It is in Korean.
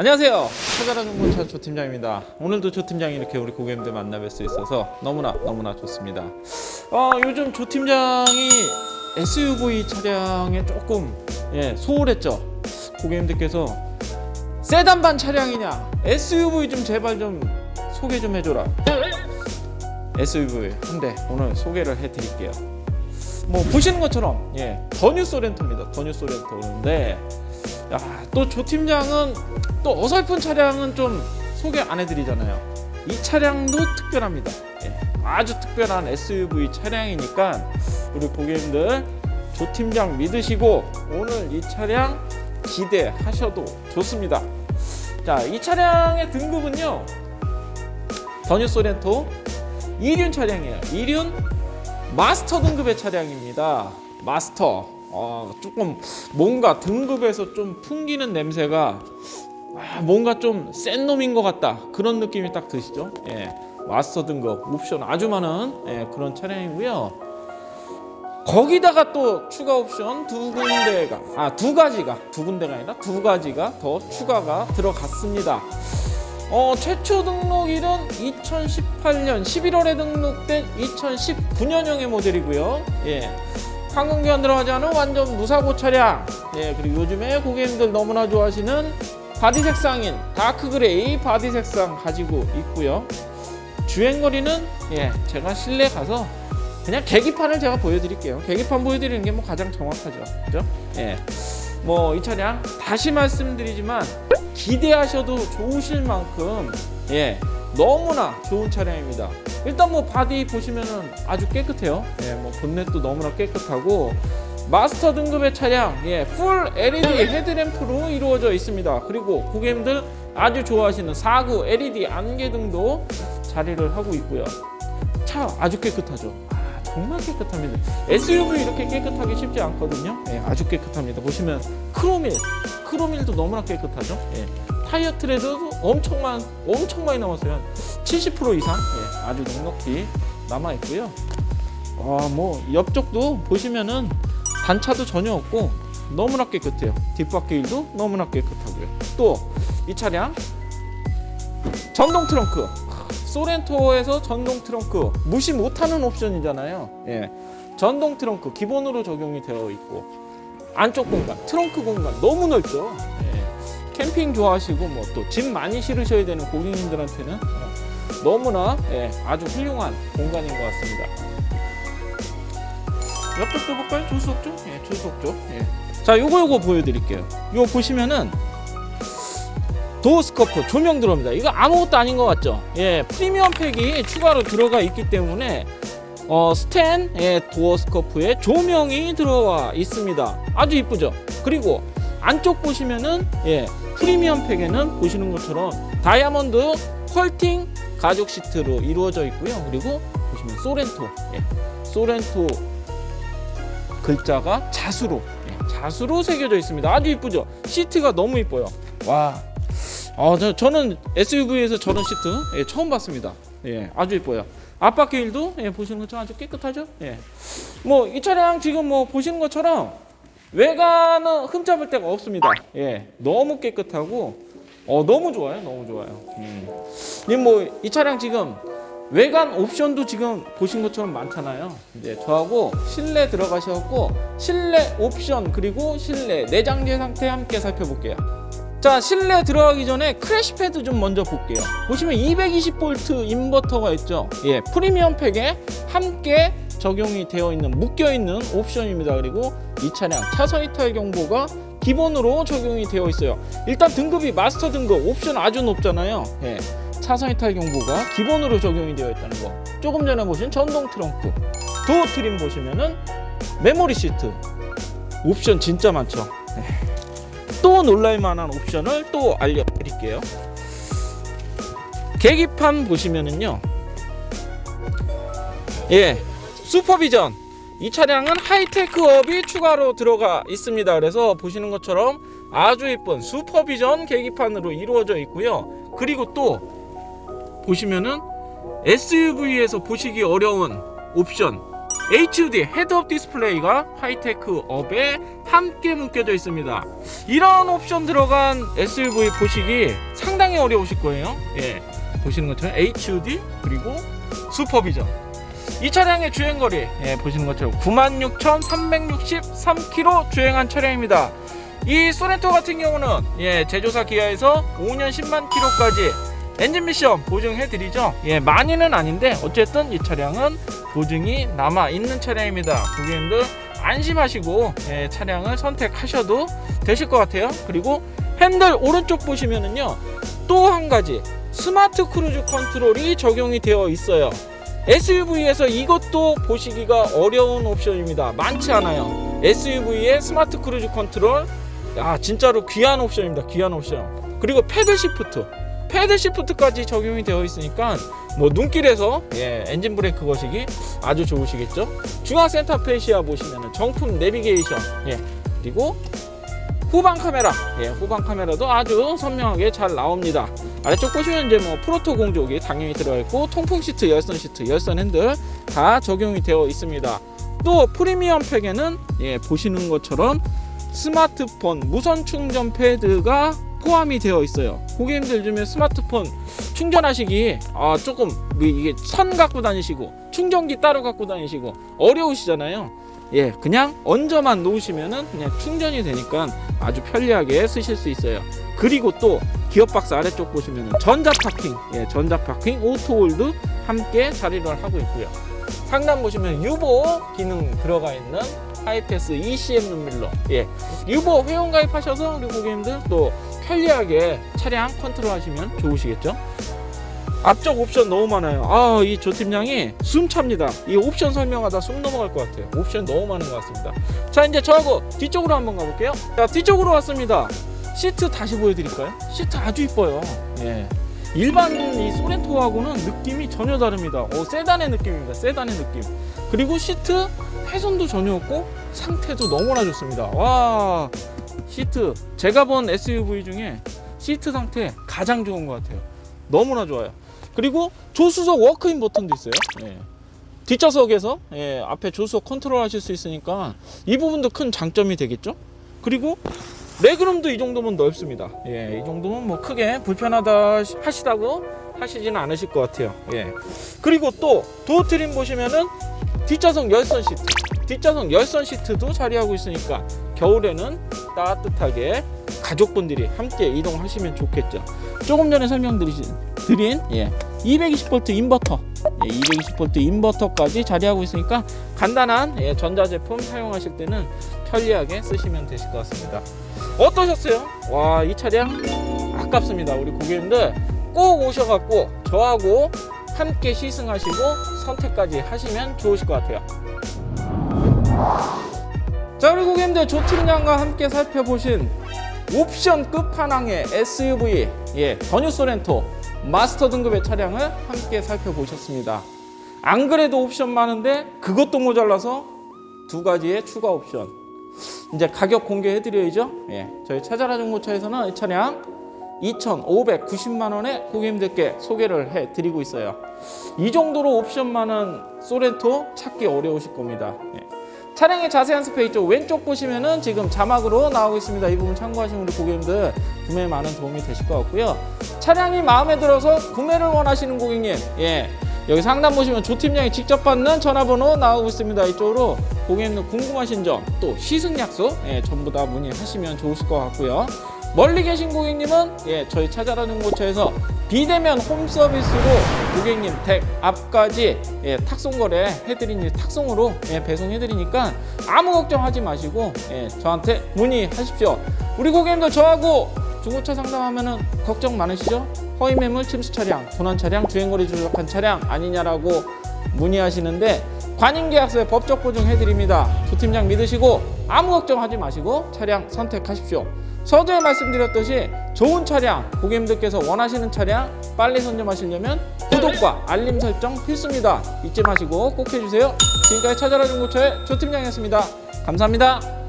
안녕하세요. 찾아라 중고차 조 팀장입니다. 오늘도 조 팀장이 이렇게 우리 고객님들 만나뵐 수 있어서 너무나 너무나 좋습니다. 어, 요즘 조 팀장이 SUV 차량에 조금 예, 소홀했죠. 고객님들께서 세단 반 차량이냐 SUV 좀 제발 좀 소개 좀 해줘라. SUV 한대 오늘 소개를 해드릴게요. 뭐 보시는 것처럼 예, 더뉴 소렌토입니다. 더뉴 소렌토인데 야, 또 조 팀장은 또 어설픈 차량은 좀 소개 안 해드리잖아요. 이 차량도 특별합니다. 예, 아주 특별한 SUV 차량이니까 우리 고객님들 조 팀장 믿으시고 오늘 이 차량 기대하셔도 좋습니다. 자, 이 차량의 등급은요. 더뉴 소렌토 2륜 차량이에요. 2륜 마스터 등급의 차량입니다. 마스터. 어, 조금 뭔가 등급에서 좀 풍기는 냄새가 아, 뭔가 좀 센 놈인 것 같다. 그런 느낌이 딱 드시죠? 예. 마스터 등급 옵션 아주 많은 예, 그런 차량이고요. 거기다가 또 추가 옵션 두 군데가 아 두 가지가 두 군데가 아니라 두 가지가 더 추가가 들어갔습니다. 어, 최초 등록일은 2018년 11월에 등록된 2019년형의 모델이고요. 예. 항공기관 들어가지 않은 완전 무사고 차량. 예, 그리고 요즘에 고객님들 너무나 좋아하시는 바디 색상인 다크 그레이 바디 색상 가지고 있고요. 주행 거리는 예, 제가 실내 가서 그냥 계기판을 제가 보여드릴게요. 계기판 보여드리는 게 뭐 가장 정확하죠. 그죠? 예. 뭐 이 차량 다시 말씀드리지만 기대하셔도 좋으실 만큼 예 너무나 좋은 차량입니다. 일단 뭐 바디 보시면은 아주 깨끗해요. 예, 뭐 본넷도 너무나 깨끗하고 마스터 등급의 차량 예 풀 LED 헤드램프로 이루어져 있습니다. 그리고 고객님들 아주 좋아하시는 4구 LED 안개등도 자리를 하고 있고요. 차 아주 깨끗하죠. 아, 정말 깨끗합니다. SUV 이렇게 깨끗하기 쉽지 않거든요. 예, 아주 깨끗합니다. 보시면 크로밀, 크로밀도 너무나 깨끗하죠. 예, 타이어 트레드도 엄청 많, 엄청 많이 남았어요. 70% 이상 예, 아주 넉넉히 남아 있고요. 아, 뭐 옆쪽도 보시면은 단차도 전혀 없고 너무나 깨끗해요. 뒷바퀴도 너무나 깨끗하고요. 또 이 차량 전동 트렁크 소렌토에서 전동 트렁크 무시 못하는 옵션이잖아요. 예. 전동 트렁크 기본으로 적용이 되어 있고 안쪽 공간 트렁크 공간 너무 넓죠. 예. 캠핑 좋아하시고 뭐 또 짐 많이 실으셔야 되는 고객님들한테는 어, 너무나 예, 아주 훌륭한 공간인 것 같습니다. 옆쪽도 볼까요? 조수석 쪽? 예, 조수석 쪽. 예. 자, 요거 요거 보여드릴게요. 이거 보시면은 도어 스커프 조명 들어옵니다. 이거 아무것도 아닌 것 같죠? 예, 프리미엄 팩이 추가로 들어가 있기 때문에 어, 스텐 예, 도어 스커프에 조명이 들어와 있습니다. 아주 이쁘죠? 그리고 안쪽 보시면은 예, 프리미엄 팩에는 보시는 것처럼 다이아몬드 컬팅 가죽 시트로 이루어져 있고요. 그리고 보시면 소렌토 예, 소렌토 글자가 자수로 예, 자수로 새겨져 있습니다. 아주 이쁘죠? 시트가 너무 이뻐요. 와, 어, 저, 저는 SUV에서 저런 시트 예, 처음 봤습니다. 예, 아주 이뻐요. 앞바퀴 일도 예, 보시는 것처럼 아주 깨끗하죠. 예, 뭐 이 차량 지금 뭐 보시는 것처럼 외관은 흠잡을 데가 없습니다. 예, 너무 깨끗하고 어 너무 좋아요, 너무 좋아요. 음. 뭐이 차량 지금 외관 옵션도 지금 보신 것처럼 많잖아요. 이제 저하고 실내 들어가셔갖고 실내 옵션 그리고 실내 내장재 상태 함께 살펴볼게요. 자 실내 들어가기 전에 크래시 패드 좀 먼저 볼게요 보시면 220V 인버터가 있죠 예 프리미엄 팩에 함께 적용이 되어 있는 묶여 있는 옵션입니다. 그리고 이 차량 차선 이탈 경보가 기본으로 적용이 되어 있어요. 일단 등급이 마스터 등급 옵션 아주 높잖아요. 예. 차선 이탈 경보가 기본으로 적용이 되어 있다는 거. 조금 전에 보신 전동 트렁크. 도어 트림 보시면은 메모리 시트. 옵션 진짜 많죠. 예. 또 놀랄만한 옵션을 또 알려드릴게요. 계기판 보시면은요, 예, 슈퍼비전. 이 차량은 하이테크업이 추가로 들어가 있습니다. 그래서 보시는 것처럼 아주 이쁜 슈퍼비전 계기판으로 이루어져 있고요. 그리고 또 보시면은 SUV에서 보시기 어려운 옵션 HUD 헤드업 디스플레이가 하이테크 업에 함께 묶여져 있습니다. 이런 옵션 들어간 SUV 보시기 상당히 어려우실 거예요. 예, 보시는 것처럼 HUD 그리고 슈퍼비전. 이 차량의 주행거리 예, 보시는 것처럼 96,363km 주행한 차량입니다. 이 소렌토 같은 경우는 예, 제조사 기아에서 5년 10만 킬로까지 엔진 미션 보증해 드리죠. 예, 많이는 아닌데 어쨌든 이 차량은 보증이 남아 있는 차량입니다. 고객님들 안심하시고 예, 차량을 선택하셔도 되실 것 같아요. 그리고 핸들 오른쪽 보시면은요 또 한 가지 스마트 크루즈 컨트롤이 적용이 되어 있어요. SUV에서 이것도 보시기가 어려운 옵션입니다. 많지 않아요. SUV의 스마트 크루즈 컨트롤, 아 진짜로 귀한 옵션입니다. 귀한 옵션. 그리고 패드 시프트, 패드 시프트까지 적용이 되어 있으니까 뭐 눈길에서 예, 엔진 브레이크 거시기 아주 좋으시겠죠. 중앙 센터 페시아 보시면은 정품 내비게이션, 예, 그리고 후방 카메라, 예, 후방 카메라도 아주 선명하게 잘 나옵니다. 아래쪽 보시면 이제 뭐 프로토 공조기 당연히 들어가 있고 통풍 시트, 열선 시트, 열선 핸들 다 적용이 되어 있습니다. 또 프리미엄 팩에는 예, 보시는 것처럼 스마트폰 무선 충전 패드가 포함이 되어 있어요. 고객님들 요즘에 스마트폰 충전하시기 아 조금 뭐 이게 선 갖고 다니시고 충전기 따로 갖고 다니시고 어려우시잖아요. 예, 그냥 얹어만 놓으시면은 그냥 충전이 되니까 아주 편리하게 쓰실 수 있어요. 그리고 또 기어박스 아래쪽 보시면 전자 파킹, 예, 전자 파킹 오토홀드 함께 자리를 하고 있고요. 상단 보시면 유보 기능 들어가 있는 하이패스 ECM 눈밀러, 예, 유보 회원 가입하셔서 우리 고객님들 또 편리하게 차량 컨트롤 하시면 좋으시겠죠. 앞쪽 옵션 너무 많아요. 아, 이 조 팀장이 숨 찹니다. 이 옵션 설명하다 숨 넘어갈 것 같아요. 옵션 너무 많은 것 같습니다. 자, 이제 저하고 뒤쪽으로 한번 가볼게요. 자, 뒤쪽으로 왔습니다. 시트 다시 보여드릴까요? 시트 아주 이뻐요. 예. 일반 이 소렌토하고는 느낌이 전혀 다릅니다. 어, 세단의 느낌입니다. 세단의 느낌. 그리고 시트 훼손도 전혀 없고 상태도 너무나 좋습니다. 와, 시트 제가 본 SUV 중에 시트 상태 가장 좋은 것 같아요. 너무나 좋아요. 그리고 조수석 워크인 버튼도 있어요. 예. 뒷좌석에서 예, 앞에 조수석 컨트롤 하실 수 있으니까 이 부분도 큰 장점이 되겠죠. 그리고 레그룸도 이 정도면 넓습니다. 예, 이 정도면 뭐 크게 불편하다 하시다고 하시지는 않으실 것 같아요. 예. 그리고 또 도어 트림 보시면은 뒷좌석 열선 시트, 뒷좌석 열선 시트도 자리하고 있으니까 겨울에는 따뜻하게 가족분들이 함께 이동하시면 좋겠죠. 조금 전에 설명드린 드린 예, 220V 인버터, 예, 220V 인버터까지 자리하고 있으니까 간단한 예, 전자제품 사용하실 때는 편리하게 쓰시면 되실 것 같습니다. 어떠셨어요? 와, 이 차량 아깝습니다. 우리 고객님들 꼭 오셔갖고 저하고 함께 시승하시고 선택까지 하시면 좋으실 것 같아요. 자, 우리 고객님들 조팀장과 함께 살펴보신 옵션 끝판왕의 SUV, 예, 더뉴 소렌토 마스터 등급의 차량을 함께 살펴보셨습니다. 안 그래도 옵션 많은데 그것도 모자라서 두 가지의 추가 옵션. 이제 가격 공개해드려야죠. 예, 저희 차자라 중고차에서는 이 차량 2,590만 원에 고객님들께 소개를 해드리고 있어요. 이 정도로 옵션 많은 소렌토 찾기 어려우실 겁니다. 예. 차량의 자세한 스페이스 쪽 왼쪽 보시면은 지금 자막으로 나오고 있습니다. 이 부분 참고하시면 우리 고객님들 구매에 많은 도움이 되실 것 같고요. 차량이 마음에 들어서 구매를 원하시는 고객님, 예. 여기 상단 보시면 조팀장이 직접 받는 전화번호 나오고 있습니다. 이쪽으로 고객님들 궁금하신 점, 또 시승 약속, 예, 전부 다 문의하시면 좋으실 것 같고요. 멀리 계신 고객님은 예, 저희 찾아라는 곳에서 비대면 홈 서비스로 고객님 댁 앞까지 예, 탁송 거래 해드리니 탁송으로 예, 배송해드리니까 아무 걱정하지 마시고 예, 저한테 문의하십시오. 우리 고객님들 저하고 중고차 상담하면은 걱정 많으시죠? 허위 매물 침수 차량, 도난 차량, 주행거리 조작한 차량 아니냐라고 문의하시는데 관인계약서에 법적 보증 해드립니다. 조 팀장 믿으시고 아무 걱정하지 마시고 차량 선택하십시오. 서두에 말씀드렸듯이 좋은 차량, 고객님들께서 원하시는 차량 빨리 선점하시려면 구독과 알림 설정 필수입니다. 잊지 마시고 꼭 해주세요. 지금까지 찾아라 중고차의 조 팀장이었습니다. 감사합니다.